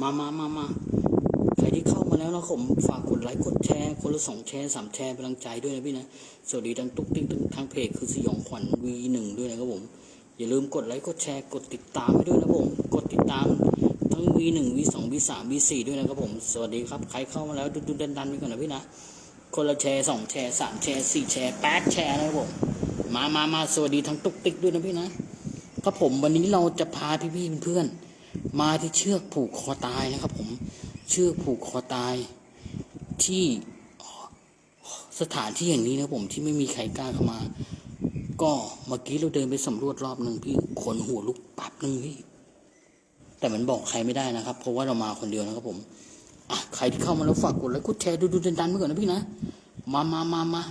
มามามามาใครที่เข้ามาแล้วนะผม ฝากกดไลค์กดแชร์ คนละสองแชร์สามแชร์เป็นกำลังใจด้วยนะพี่นะ สวัสดีทั้งตุ๊กติ๊กทั้งเพจคือสยองขวัญ V1 ด้วยนะครับผม อย่าลืมกดไลค์กดแชร์กดติดตามให้ด้วยนะผม กดติดตามทั้ง V1 V2 V3 V4 ด้วยนะครับผม สวัสดีครับ ใครเข้ามาแล้วดุนดันไปก่อนนะพี่นะ คนละแชร์สองแชร์สามแชร์สี่แชร์แปดแชร์นะครับผม มามามาสวัสดีทั้งตุ๊กติ๊กด้วยนะพี่นะครับผมวันนี้เราจะพาพี่ๆเพื่อนๆ มาที่เชือกผูกคอตายนะครับ ผมเชือกผูกคอตายที่สถานที่อย่างนี้นะผมที่ไม่มีใครกล้าเข้ามา ก็เมื่อกี้เราเดินไปสำรวจรอบหนึ่งพี่ขนหัวลุกปับหนึ่งพี่แต่มันบอกใครไม่ได้นะครับ เพราะว่าเรามาคนเดียวนะครับผมอะใครที่เข้ามาแล้วฝากกดไลค์กดแชร์ดูดูดันดันไปก่อนนะพี่นะมามามามา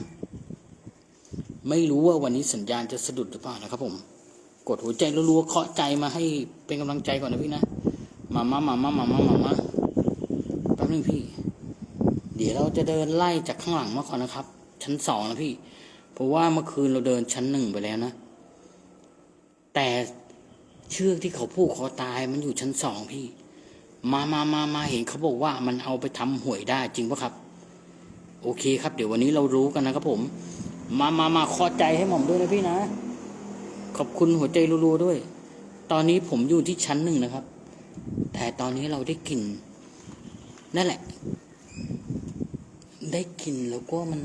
ไม่รู้ว่าวันนี้สัญญาณจะสะดุดหรือเปล่านะครับผม ดหัวใจรัวๆเคาะใจมาให้เป็นกำลังใจก่อนนะพี่นะมามามามามามามามาแป๊บนึงพี่ เดี๋ยวเราจะเดินไล่จากข้างหลังมาก่อนนะครับ ชั้นสองนะพี่ เพราะว่าเมื่อคืนเราเดินชั้นหนึ่งไปแล้วนะ แต่เชือกที่เขาผูกคอตายมันอยู่ชั้นสองพี่ มามามามาเห็นเขาบอกว่ามันเอาไปทำหวยได้จริงปะครับ โอเคครับ เดี๋ยววันนี้เรารู้กันนะครับผม มามามาขอใจให้หม่อมด้วยนะพี่นะ อบคุณหัวใจรัวๆด้วย ตอนนี้ผมอยู่ที่ชั้นหนึ่งนะครับ แต่ตอนนี้เราได้กลิ่นนั่นแหละ ได้กลิ่นแล้วก็มัน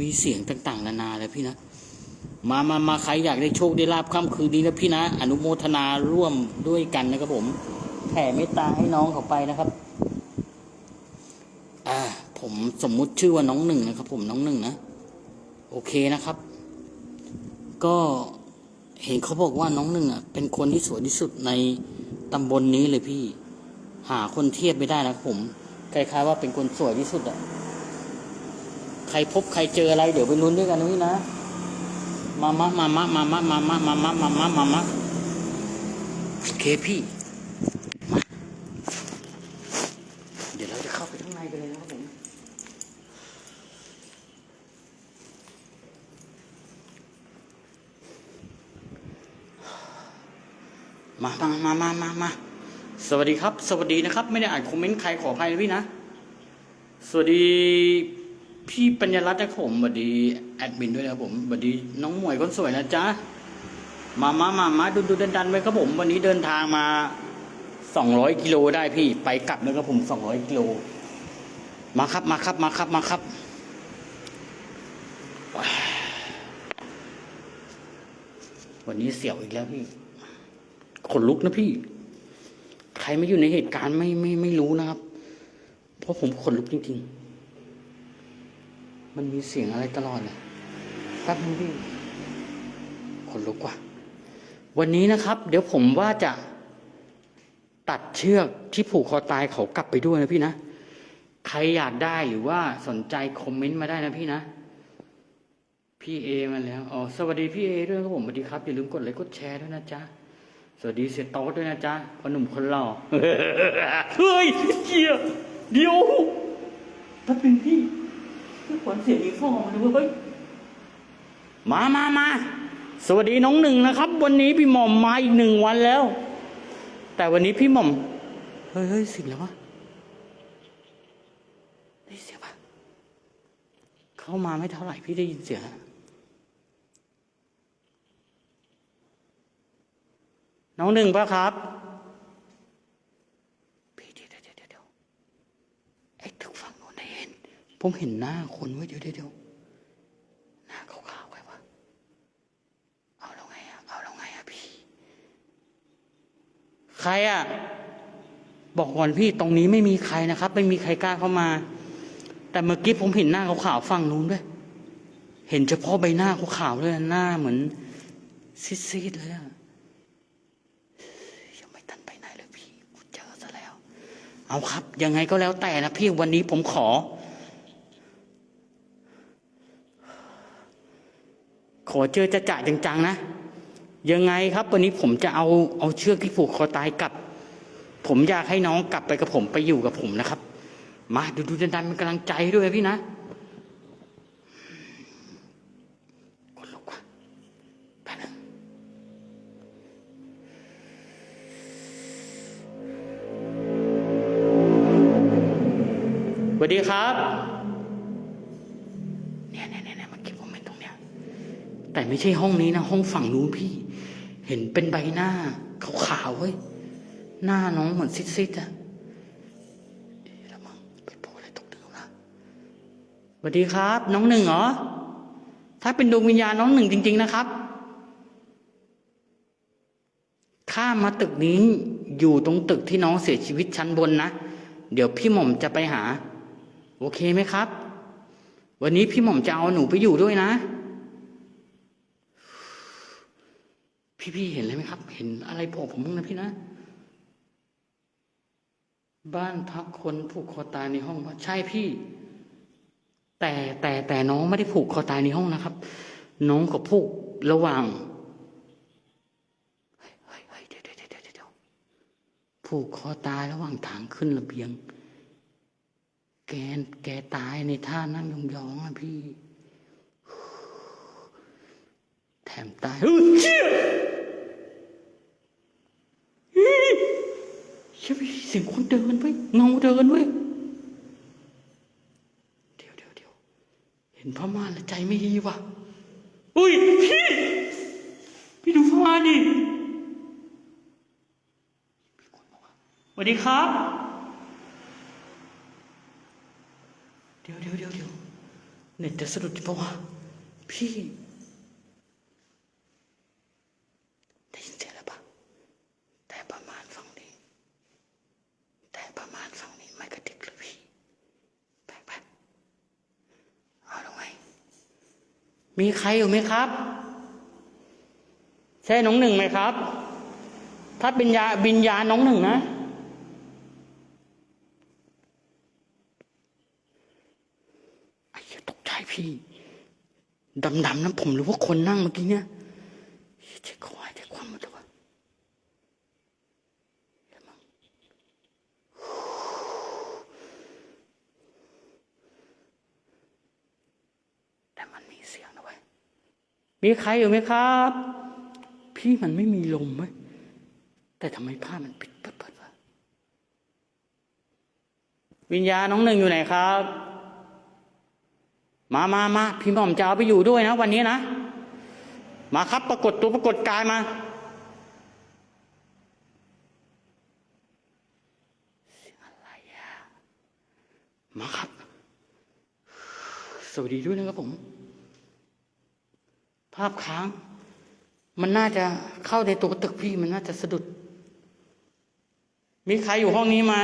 มีเสียงต่างๆ นานาเลยพี่นะ มามามาใครอยากได้โชคได้ลาบค่ำคืนนี้นะพี่นะ อนุโมทนาร่วมด้วยกันนะครับผม แผ่เมตตาให้น้องเขาไปนะครับ อ่า ผมสมมุติชื่อว่าน้องหนึ่งนะครับ ผมน้องหนึ่งนะ โอเคนะครับ ก็เห็นเขาบอกว่าน้องหนึ่งอะเป็นคนที่สวยที่สุดในตำบลนนี้เลยพี่ หาคนเทียบไม่ได้นะผมคล้ายๆว่าเป็นคนสวยที่สุดอะใครพบใครเจออะไรเดี๋ยวไปลุ้นด้วยกันนะพี่นะมามะมามะมามะมามะมามะมามะมามะโอเคพี่ มามามามามาสวัสดีครับ สวัสดีนะครับ ไม่ได้อ่านคอมเมนต์ใครขออภัยนะพี่นะ สวัสดีพี่ปัญญรัตน์นะครับผมสวัสดีแอดมินด้วยนะครับผมสวัสดีน้องหมวยคนสวยนะจ๊ะมามามามาดูดูดันดันไว้ครับผม วันนี้เดินทางมาสองร้อยกิโลได้พี่ ไปกลับนะครับผมสองร้อยกิโล มาครับมาครับมาครับมาครับวันนี้เสียวอีกแล้วพี่ ขนลุกนะพี่ ใครไม่อยู่ในเหตุการณ์ไม่ไม่ไม่รู้นะครับ เพราะผมขนลุกจริง ๆ มันมีเสียงอะไรตลอดเลยแป๊บนึงพี่ขนลุกว่ะวันนี้นะครับ เดี๋ยวผมว่าจะตัดเชือกที่ผูกคอตายเขากลับไปด้วยนะพี่นะ ใครอยากได้หรือว่าสนใจคอมเมนต์มาได้นะพี่นะ พี่เอมาแล้ว อ๋อ สวัสดีพี่เอด้วยครับผม สวัสดีครับ อย่าลืมกดไลค์กดแชร์ด้วยนะจ๊ะ สวัสดีเสียโต๊ดด้วยนะจ๊ะพ่อหนุ่มคนหล่อเฮ้ยเกียเดี๋ยวแป๊บนึงพี่พี่ขวัญเสียงอีกฟองมาดูเฮ้ยมามามาสวัสดีน้องหนึ่งนะครับ วันนี้พี่หม่อมมาอีกหนึ่งวันแล้ว แต่วันนี้พี่หม่อม เฮ้ยเฮ้ยเสิ่งแล้ววะได้เสียงปะเข้ามาไม่เท่าไหร่พี่ได้ยินเสียงแล้ว น้องหนึ่งปะครับพี่เดี๋ยวเดี๋ยวเดี๋ยวไอ้ตึกฝั่งโน้นได้เห็น ผมเห็นหน้าคนไว้เดี๋ยวเดี๋ยวเดี๋ยวหน้าขาวๆไว้วะเอาแล้วไงอะเอาแล้วไงอะพี่ ใครอะบอกก่อนพี่ตรงนี้ไม่มีใครนะครับ ไม่มีใครกล้าเข้ามา แต่เมื่อกี้ผมเห็นหน้าขาวๆฝั่งนู้นด้วย เห็นเฉพาะใบหน้าขาวๆเลยอะหน้าเหมือนซีดๆเลยอะ ยังไม่ทันไปไหนเลยพี่กูเจอซะแล้ว เอาครับ ยังไงก็แล้วแต่นะพี่วันนี้ผมขอ ขอเจอจะจ่าจังๆนะ ยังไงครับ วันนี้ผมจะเอาเอาเชือกที่ผูกคอตายกลับ ผมอยากให้น้องกลับไปกับผมไปอยู่กับผมนะครับ มาดูดูดันๆเป็นกำลังใจด้วยพี่นะ วัสดีครับเนี่ยเนี่ยเนี่ยเนี่ยเมื่อกี้ผมเห็นตรงเนี้ยแต่ไม่ใช่ห้องนี้นะห้องฝั่งนู้นพี่ เห็นเป็นใบหน้าขาวๆเว้ยหน้าน้องเหมือนซิดๆอะเอ๊ะแล้วมั้งไปโผล่อะไรตกตึกนะสวัสดีครับ น้องหนึ่งเหรอถ้าเป็นดวงวิญญาณน้องหนึ่งจริง ๆนะครับข้ามมาตึกนี้อยู่ตรงตึกที่น้องเสียชีวิตชั้นบนนะ เดี๋ยวพี่หม่อมจะไปหา โอเคไหมครับ วันนี้พี่หม่อมจะเอาหนูไปอยู่ด้วยนะ พี่ๆเห็นเลยไหมครับ เห็นอะไรโผล่ผมบ้างนะพี่นะ บ้านพักคนผูกคอตายในห้องวะใช่พี่ แต่แต่แต่น้องไม่ได้ผูกคอตายในห้องนะครับ น้องก็ผูกระหว่างเฮ้ยเฮ้ยเดี๋ยวเดี๋ยวเดี๋ยวเดี๋ยวผูกคอตายระหว่างทางขึ้นระเบียง แกนแกตายในท่านั่งยองๆอะพี่ แถมตายเฮ้ยเชี่ยเฮ้ยเชี่ยพี่เสียงคนเดินเว้ยเงาเดินเว้ยเดี๋ยวเดี๋ยวเดี๋ยวเห็นพม่านแล้วใจไม่ดีว่ะอุ้ยพี่พี่ดูพม่านดิมีคนบอกว่าสวัสดีครับ เดี๋ยวเดี๋ยวเดี๋ยวเดี๋ยวเน็ตจะสะดุดปะวะพี่ได้ยินเสียงแล้วปะแต่ประมาณฝั่งนี้ แต่ประมาณฝั่งนี้ไม่กระดิกเลยพี่ไปไปเอาลงไงมีใครอยู่ไหมครับ ใช่น้องหนึ่งไหมครับ ถ้าเป็นยาบินยาน้องหนึ่งนะ ไอ้เหี้ยตกใจพี่ ดำๆนะผมรู้ว่าคนนั่งเมื่อกี้เนี่ยเหี้ยใจคอหายใจคว่ำหมดเลยวะแต่มันมีเสียงนะเว้ยมีใครอยู่ไหมครับ พี่มันไม่มีลมเว้ยแต่ทำไมผ้ามันปิดเปิดเปิดวะวิญญาณน้องหนึ่งอยู่ไหนครับ มามามาพี่หม่อมจะเอาไปอยู่ด้วยนะ วันนี้นะ มาครับปรากฏตัวปรากฏกายมา อะไรอะมาครับ สวัสดีด้วยนะครับผม ภาพค้าง มันน่าจะเข้าในตัวตึกพี่มันน่าจะสะดุด มีใครอยู่ห้องนี้ไหม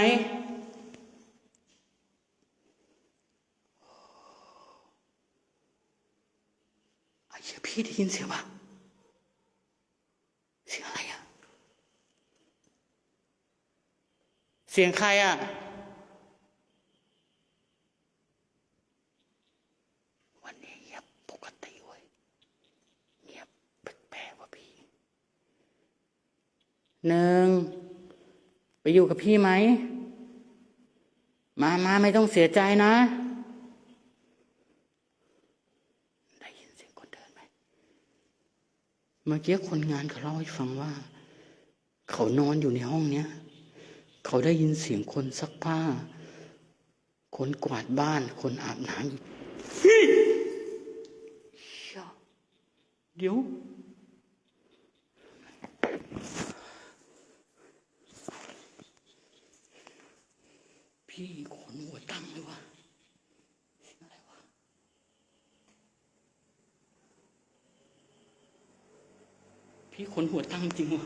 ไอ้เหี้ยพี่ได้ยินเสียงปะเสียงอะไรอะเสียงใครอะวันนี้เงียบปกติเว้ยเงียบแปลกๆว่ะพี่หนึ่งไปอยู่กับพี่ไหม มามาไม่ต้องเสียใจนะได้ยินเสียงคนเดินไหมเมื่อกี้คนงานเขาเล่าให้ฟังว่า เขานอนอยู่ในห้องเนี้ย เขาได้ยินเสียงคนซักผ้า คนกวาดบ้าน คนอาบน้ำอยู่พี่เดี๋ยวพี่ขนหัวตั้งเลยวะอะไรวะพี่ขนหัวตั้งจริงวะ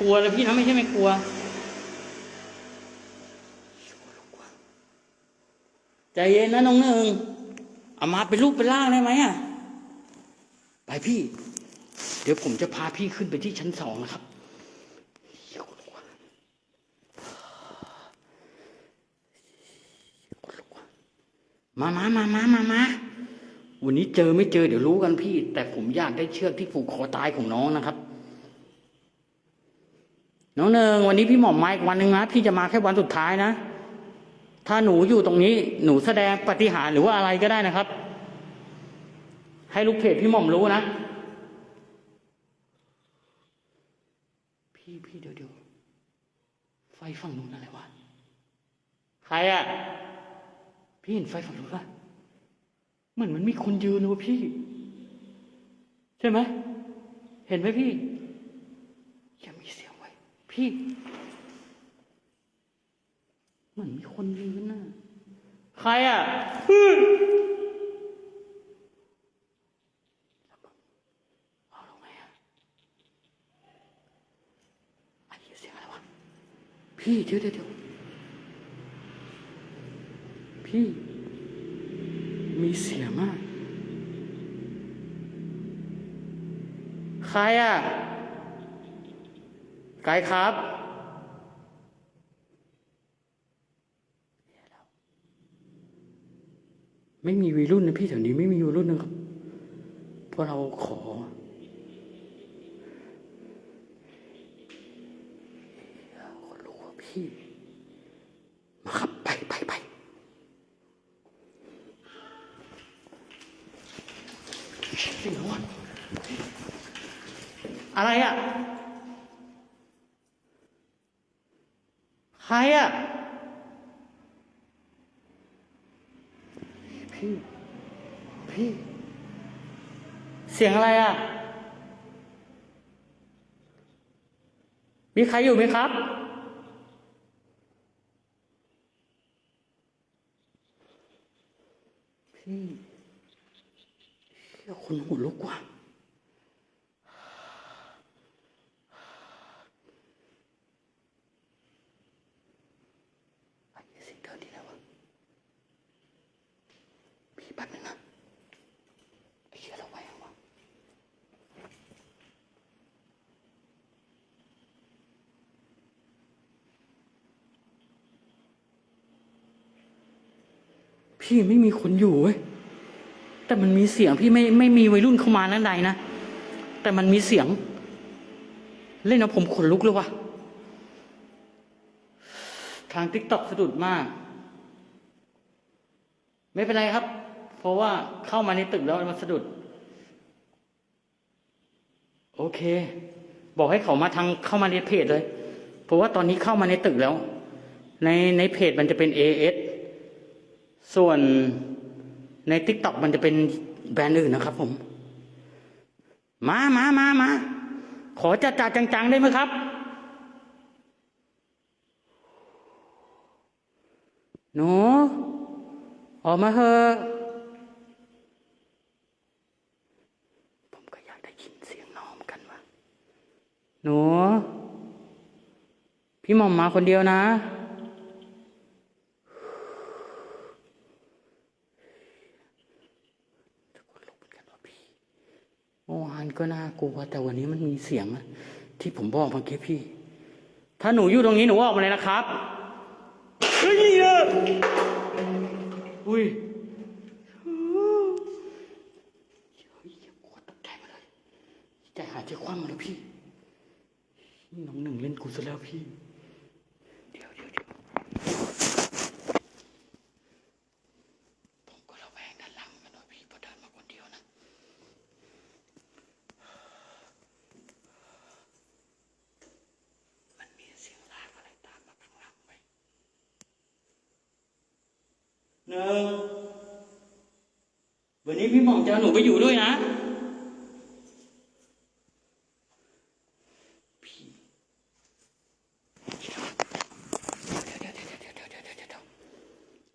กลัวเลยพี่นะไม่ใช่ไม่กลัว ใจเย็นนะน้องหนึ่งเอามาเป็นรูปเป็นร่างได้ไหมอะไปพี่ เดี๋ยวผมจะพาพี่ขึ้นไปที่ชั้นสองนะครับมามามามามามาวันนี้เจอไม่เจอเดี๋ยวรู้กันพี่ แต่ผมอยากได้เชือกที่ผูกคอตายของน้องนะครับ น้องเนิงวันนี้พี่หมอมมาอีกวันหนึ่งนะพี่จะมาแค่วันสุดท้ายนะ ถ้าหนูอยู่ตรงนี้หนูแสดงปฏิหารหรือว่าอะไรก็ได้นะครับ ให้ลูกเพจพี่หม่อมรู้นะ พี่พี่เดี๋ยวเดี๋ยวไฟฝั่งนู้นอะไรวะใครอะพี่เห็นไฟฝั่งนู้นปะเหมือนมันมีคนยืนเลยว่ะพี่ ใช่ไหมเห็นไหมพี่อย่ามีเสียงไว้พี่ เหมือนมีคนยืนน่ะ ใครอะเอาลงไงอะอันนี้เสียงอะไรวะ พี่เดี๋ยวเดี๋ยวเดี๋ยวพี่ มีเสียงอะใครอะไกด์ครับ ไม่มีวัยรุ่นนะพี่แถวนี้ไม่มีวัยรุ่นนะครับเพราะเราขอคนรู้ว่าพี่ มาครับ ไปไปไปเสียงวะอะไรอะ ใครอะ พี่ พี่เสียงอะไรอะ มีใครอยู่ไหมครับ พี่เชื่อคนหัวลุกว่ะไอ้เสิ่งเดินที่ไหนวะ พี่แป๊บนึงนะไอ้เหี้ยเราไปยังวะ พี่ไม่มีคนอยู่เว้ยแต่มันมีเสียงพี่ไม่ไม่มีวัยรุ่นเข้ามานั่นใดนะแต่มันมีเสียง เล่นเอาผมขนลุกเลยว่ะทางทิกตอกสะดุดมาก ไม่เป็นไรครับ เพราะว่าเข้ามาในตึกแล้วมันสะดุด โอเค บอกให้เขามาทางเข้ามาในเพจเลย เพราะว่าตอนนี้เข้ามาในตึกแล้ว ในในเพจมันจะเป็น AS ส่วนใน t ิ k t o k มันจะเป็นแบรนด์อื่นนะครับผม มามามามา ขอจัดจัดจัง ๆ ได้ไหมครับ หนู ออกมาเถอะผมก็อยากได้ยินเสียงน้องกันว่ะหนู พี่หม่อมมาคนเดียวนะ ทุกคนลุกเหมือนกันว่ะพี่เมื่อวานก็น่ากลัวแต่วันนี้มันมีเสียงอะที่ผมบอกเมื่อกี้พี่ ถ้าหนูอยู่ตรงนี้หนูออกมาเลยนะครับเฮ้ยเอออุ้ยเฮ้ยอย่ากลัวตกใจมาเลยใจหายใจคว่ำมาแล้วพี่นี่ น้องหนึ่งเล่นกูซะแล้วพี่ เอาหนูไปอยู่ด้วยนะ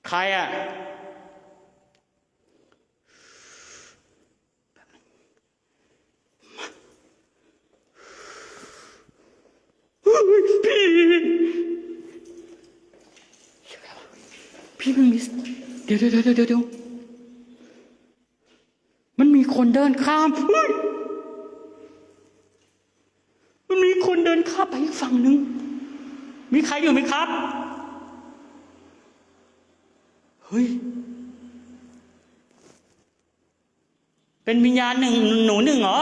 ใครอะพี่พี่มันมีเดี๋ยวเดี๋ยวเดี๋ยวเดี๋ยว คนเดินข้ามเฮ้ยมันมีคนเดินข้ามไปอีกฝั่งหนึ่ง มีใครอยู่ไหมครับ เฮ้ย เป็นวิญญาณหนึ่งหนูหนึ่งเหรอ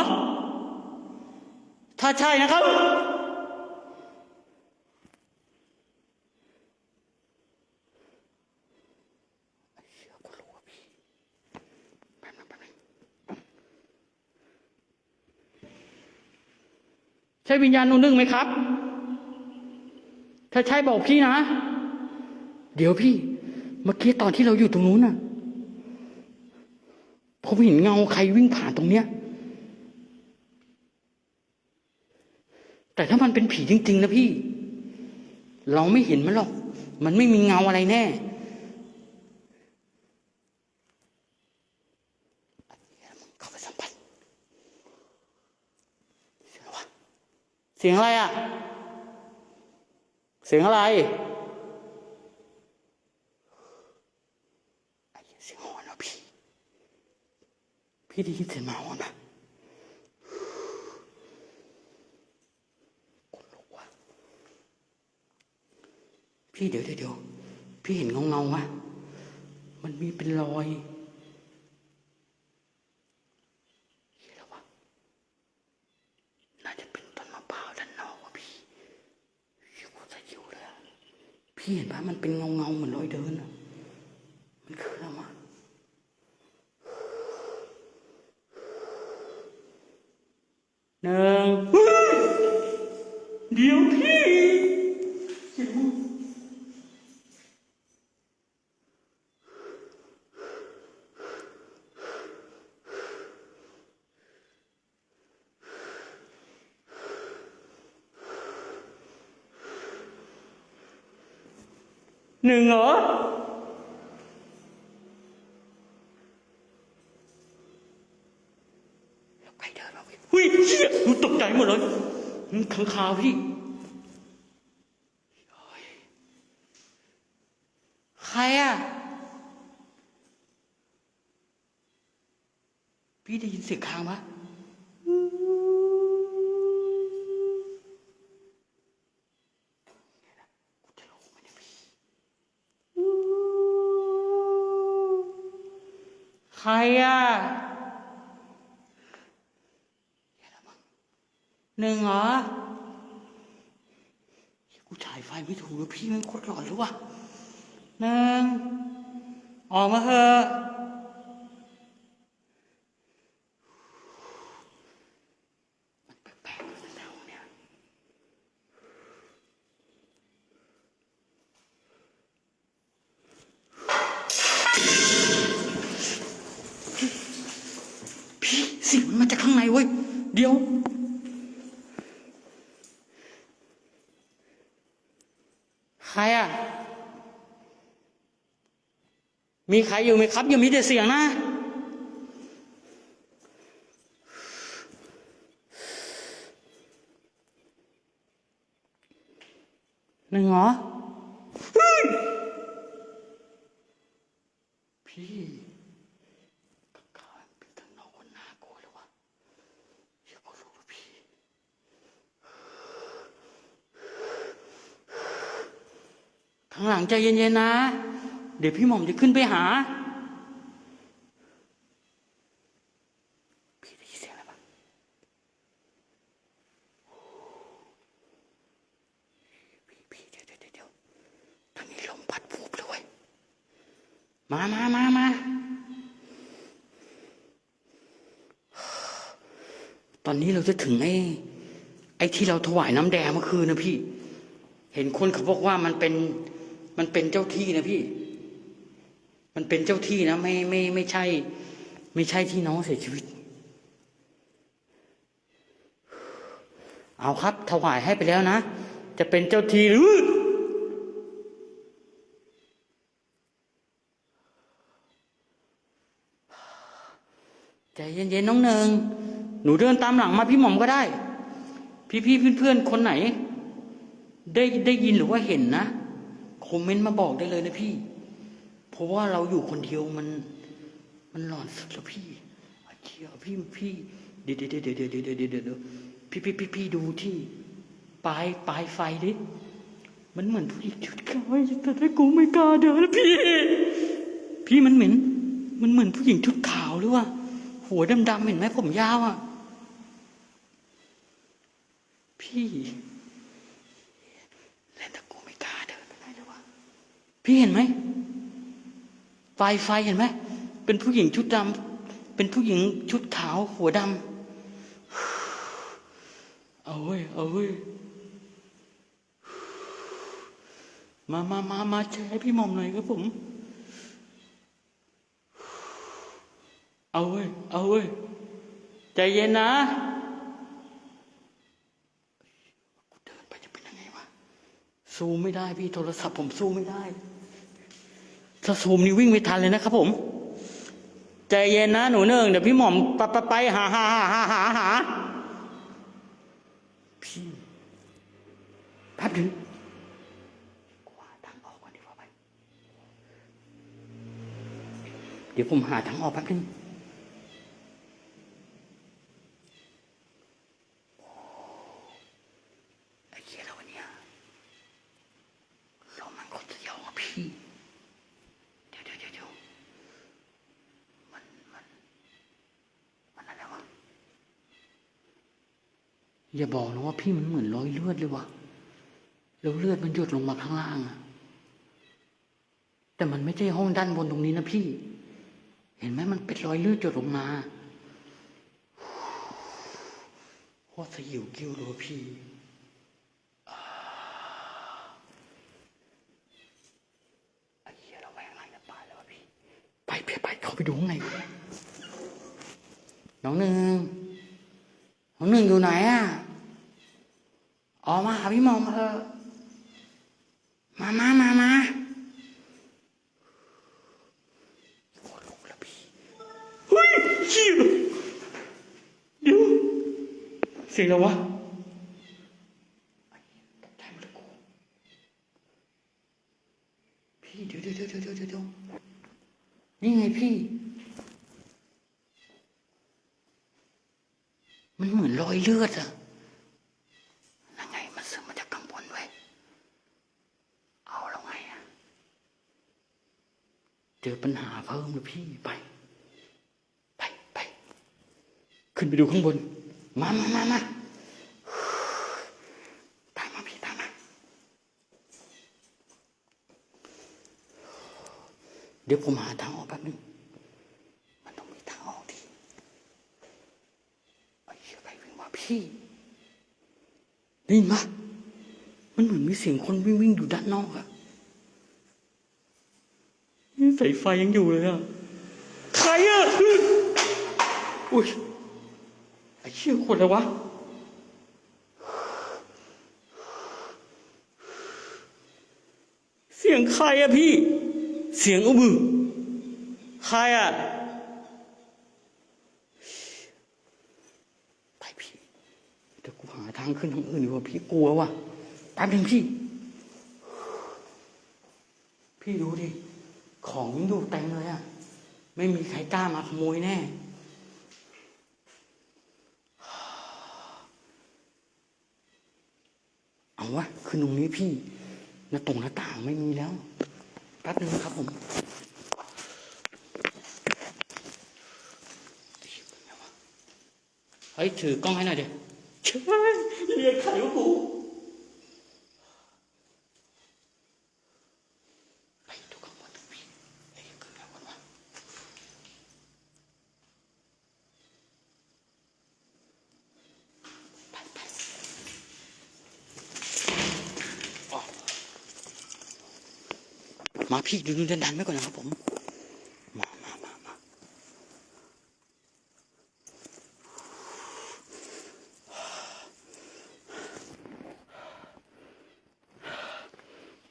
ถ้าใช่นะครับ เชื่อกูรู้ว่าพี่แป๊บนึงแป๊บนึง ใช่วิญญาณนูหนึ่งไหมครับ ถ้าใช่บอกพี่นะ เดี๋ยวพี่ เมื่อกี้ตอนที่เราอยู่ตรงนู้นน่ะ ผมเห็นเงาใครวิ่งผ่านตรงเนี้ย แต่ถ้ามันเป็นผีจริง ๆ นะพี่ เราไม่เห็นมันหรอก มันไม่มีเงาอะไรแน่ เข้าไปสัมผัสเสียงอะไรวะ เสียงอะไรอะเสียงอะไรไอ้เสียงหอนะพี่ พี่ได้ยินเสียงหมาหอนะคนลุกว่ะพี่เดี๋ยวเดี๋ยวพี่เห็นเงาเงาๆวะมันมีเป็นรอยเหี้ยแล้ววะน่าจะเป็นต้นมะพร้าวด้านนอกว่ะพี่ชิวจะยิวเลยอะ พี่เห็นปะมันเป็นเงาเงาเหมือนรอยเดินคืออะไรวะ หนึ่งเดี๋ยวพี่ หนึ่งเหรอใครเดินมาพี่หุ้ยเชี่ยหนูตกใจหมดเลยมันขังคาวพี่โอ้ยใครอะ พี่ได้ยินเสียงคางปะกูจะลงไหมเนี่ยพี่ใครอะ หนึ่งเหรอกูถ่ายไฟไม่ถูกแล้วพี่มันโคตรหลอนเลยว่ะหนึ่งออกมาเถอะมันแปลกๆแถวๆเนี่ยพี่พี่เสียงมันมาจากข้างในเว้ย เดี๋ยว ใคร อะ มีใครอยู่ไหมครับ อย่ามีแต่เสียงนะ หนึ่งเหรอเฮ้ยพี่ข้างๆเป็นข้างนอกคนน่ากลัวเลยวะอย่าบอกลูกว่าพี่ ข้างหลัง ใจเย็นๆนะ เดี๋ยวพี่หม่อมจะขึ้นไปหา พี่ได้ยินเสียงอะไรปะพี่พี่เดี๋ยวเดี๋ยวเดี๋ยวทางนี้ลมพัดวูบเลยเว้ยมามามามาตอนนี้เราจะถึงไอ้ไอ้ที่เราถวายน้ำแดงเมื่อคืนนะพี่เห็นคนเขาบอกว่ามันเป็น มันเป็นเจ้าที่นะพี่ มันเป็นเจ้าที่นะ ไม่ไม่ไม่ใช่ ไม่ใช่ที่น้องเสียชีวิต เอาครับ ถวายให้ไปแล้วนะ จะเป็นเจ้าที่หรือใจเย็นๆน้องเนืองหนูเดินตามหลังมาพี่หม่อมก็ได้ พี่ๆเพื่อนๆคนไหน ได้ได้ยินหรือว่าเห็นนะ คอมเมนต์มาบอกได้เลยนะพี่ เพราะว่าเราอยู่คนเดียวมัน มันหลอนสุดแล้วพี่เชียพี่พี่เดี๋ยวเดี๋ยวเดี๋ยวเดี๋ยวเดี๋ยวเดี๋ยวพี่พี่พี่พี่ดูที่ปลายปลายไฟดิ มันเหมือนผู้หญิงชุดขาวแต่ถ้ากูไม่กล้าเดินพี่ พี่มันเหม็น มันเหมือนผู้หญิงชุดขาวหรือว่าหัวดำๆเห็นไหมผมยาวอะ พี่ พี่เห็นไหมไฟไฟเห็นไหมเป็นผู้หญิงชุดดำเป็นผู้หญิงชุดขาวหัวดำเอาเว้ยเอาเว้ยมามามามาแชร์พี่มอมหน่อยครับผม เอาเว้ย เอาเว้ย ใจเย็นนะกูเดินไปจะเป็นยังไงวะ สู้ไม่ได้พี่โทรศัพท์ผมสู้ไม่ได้ ถ้าซูมนี่วิ่งไม่ทันเลยนะครับผม ใจเย็นนะหนูเนื่งเดี๋ยวพี่หม่อมไปไปไปหาหาหาหาหาหาพี่แป๊บนึงกว่าทางออกก่อนดีกว่าไป เดี๋ยวผมหาทางออกแป๊บนึงไอ้เหี้ยแล้ววันเนี้ยเรามันคนสยองอะพี่ เดี๋ยวเดี๋ยวเดี๋ยวเดี๋ยวมันมันมันอะไรวะ อย่าบอกนะว่าพี่มันเหมือนรอยเลือดเลยวะแล้วเลือดมันหยดลงมาข้างล่างอะแต่มันไม่ใช่ห้องด้านบนตรงนี้นะพี่ เห็นไหมมันเป็นรอยเลือดหยดลงมาโคตรสยิวกิ้วเลยว่ะพี่ไอ้เหี้ยเราแวงอะไรนะป่าแล้วพี่ ไปไปไปเขาไปดูข้างในน้องหนึ่งน้องหนึ่งอยู่ไหนอะ ออกมาหาพี่หมอมมาเถอะมามามามาโคตรลุกแล้วพี่เฮ้ยเชี่ยเดี๋ยวเสียงอะไรวะไอ้ตกใจหมดเลยกูพี่เดี๋ยวเดี๋ยวเดี๋ยวเดี๋ยวเดี๋ยวเดี๋ยวนี่ไงพี่ มันเหมือนรอยเลือดอะยังไงมันซึมมาจากข้างบนเว้ย เอาแล้วไงอะเจอปัญหาเพิ่มเลยพี่ไป ไปไป ขึ้นไปดูข้างบน มามามามาตามมาพี่ตามมาเดี๋ยวผมหาทางออกแป๊บนึงมันต้องมีทางออกที่ไอ้เหี้ยใครวิ่งมาพี่ได้ยินปะมันเหมือนมีเสียงคนวิ่งวิ่งอยู่ด้านนอกอะ สายไฟยังอยู่เลยอะใครอะอุ้ยไอ้เชี่ยคนอะไรวะเสียงใครอะพี่ เสียงอุบึใครอะไปพี่เดี๋ยวกูหาทางขึ้นทางอื่นดีกว่าพี่กลัวว่ะแป๊บนึงพี่ พี่ดูดิ ของยังอยู่เต็มเลยอะไม่มีใครกล้ามาขโมยแน่ เอาวะขึ้นตรงนี้พี่หน้าตรงหน้าต่างไม่มีแล้วแป๊บนึงครับผมเฮ้ยถือกล้องให้หน่อยเดี๋ยวใช่เรียกใครวะกูไปดูข้างบนดูพี่เฮ้ยคืออะไรวะไปไปอ๋อมา พี่ดูดูดันดันไว้ก่อนนะครับผม มามามามา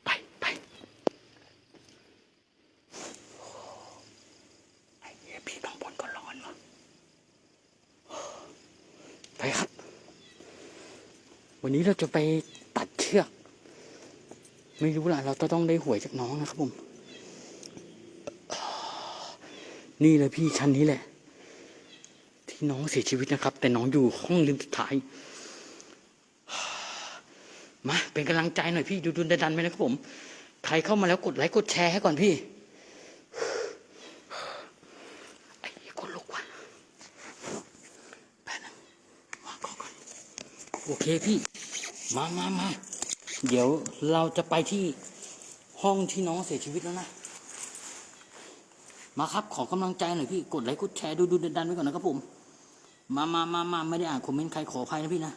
ไปไปไอ้เหี้ยพี่ข้างบนก็ร้อนวะไปครับ วันนี้เราจะไปตัดเชือก ไม่รู้ล่ะ เราจะต้องได้หวยจากน้องนะครับผม นี่เลยพี่ชั้นนี้แหละ ที่น้องเสียชีวิตนะครับ แต่น้องอยู่ห้องริมสุดท้าย มาเป็นกำลังใจหน่อยพี่ดูดูดันดันๆไปนะครับผม ใครเข้ามาแล้วกดไลค์กดแชร์ให้ก่อนพี่ไอ้คนลุกว่ะแป๊บนึงวางกล้องก่อนโอเคพี่มามามาเดี๋ยวเราจะไปที่ห้องที่น้องเสียชีวิตแล้วนะ มาครับ ขอกำลังใจหน่อยพี่ กดไลค์ กดแชร์ดูดูดันดันๆไว้ก่อนนะครับผม มามามามาไม่ได้อ่านคอมเมนต์ใครขออภัยนะพี่นะ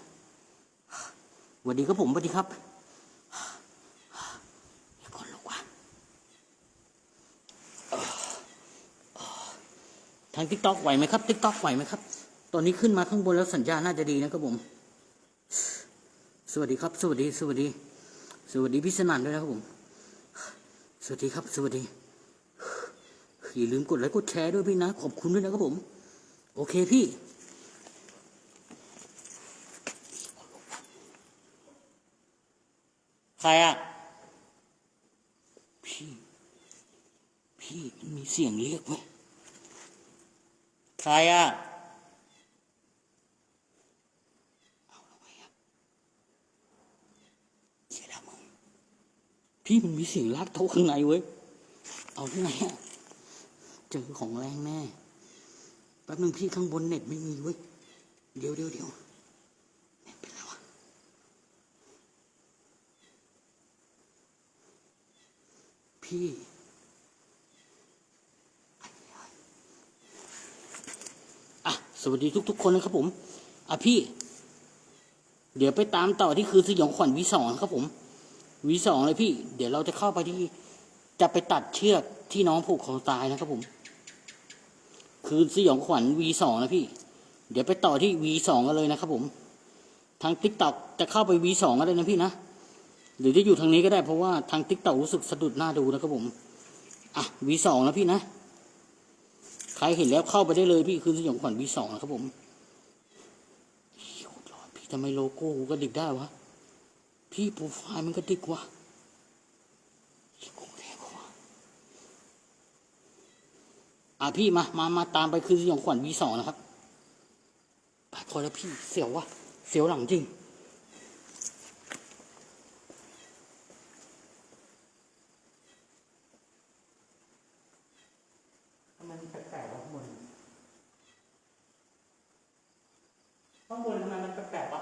สวัสดีครับผมสวัสดีครับคนลุกว่ะทางทิกตอกไหวไหมครับทิกตอกไหวไหมครับ ตอนนี้ขึ้นมาข้างบนแล้วสัญญาณน่าจะดีนะครับผม สวัสดีครับ สวัสดี สวัสดี สวัสดีพี่สนั่นด้วยนะครับผม สวัสดีครับ สวัสดี อย่าลืมกดไลค์กดแชร์ด้วยพี่นะ ขอบคุณด้วยนะครับผม โอเคพี่ใครอะ พี่ พี่มันมีเสียงเรียกไหมใครอะเอาแล้วไงอะเสียล้วมึงพี่มันมีเสียงลากโต๊ะข้างในเว้ย เอาที่ไหนอะ เจอของแรงแน่แป๊บนึงพี่ข้างบนเน็ตไม่มีเว้ยเดี๋ยวเดี๋ยวเดี๋ยวเน็ตเป็นไรวะพี่อะสวัสดีทุก ๆ คนนะครับผม อะพี่ เดี๋ยวไปตามต่อที่คือสยองขวัญวีสองครับผมวีสองเลยพี่ เดี๋ยวเราจะเข้าไปที่จะไปตัดเชือกที่น้องผูกคอตายนะครับผม คือสยองขวัญวีสองนะพี่ เดี๋ยวไปต่อที่วีสองกันเลยนะครับผม ทางติ๊กต็อกจะเข้าไปวีสองก็ได้นะพี่นะ หรือจะอยู่ทางนี้ก็ได้เพราะว่าทางติ๊กต็อกรู้สึกสะดุดหน้าดูนะครับผม อะวีสองนะพี่นะ ใครเห็นแล้วเข้าไปได้เลยพี่คือสยองขวัญวีสองนะครับผมโคตรร้อพี่ทำไมโลโก้กูก็ดิกได้วะ พี่โปรไฟล์มันก็ดิกวะเหี้ยกูแย่กว่า อะพี่มา มา มาตามไปคือสยองขวัญวีสองนะครับพอแล้วพี่เสียววะเสียวหลังจริง ทำไมมันแปลกๆวะข้างบนข้างบนทำไมมันแปลกๆวะ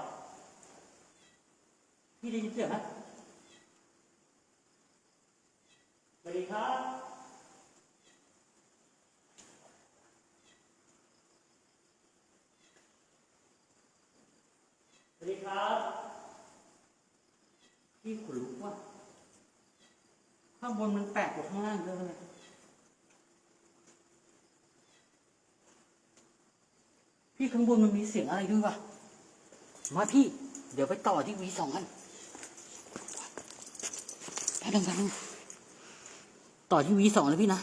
พี่ได้ยินเสียงไหมสวัสดีครับ สวัสดีครับ พี่ขนลุกว่ะข้าง บนมันแปลกกว่าข้างล่างเยอะเลยพี่ข้างบนมันมีเสียงอะไรด้วยวะมาพี่ เดี๋ยวไปต่อที่วีสองกันแป๊บนึงแป๊บนึงต่อที่วีสองเลยพี่นะ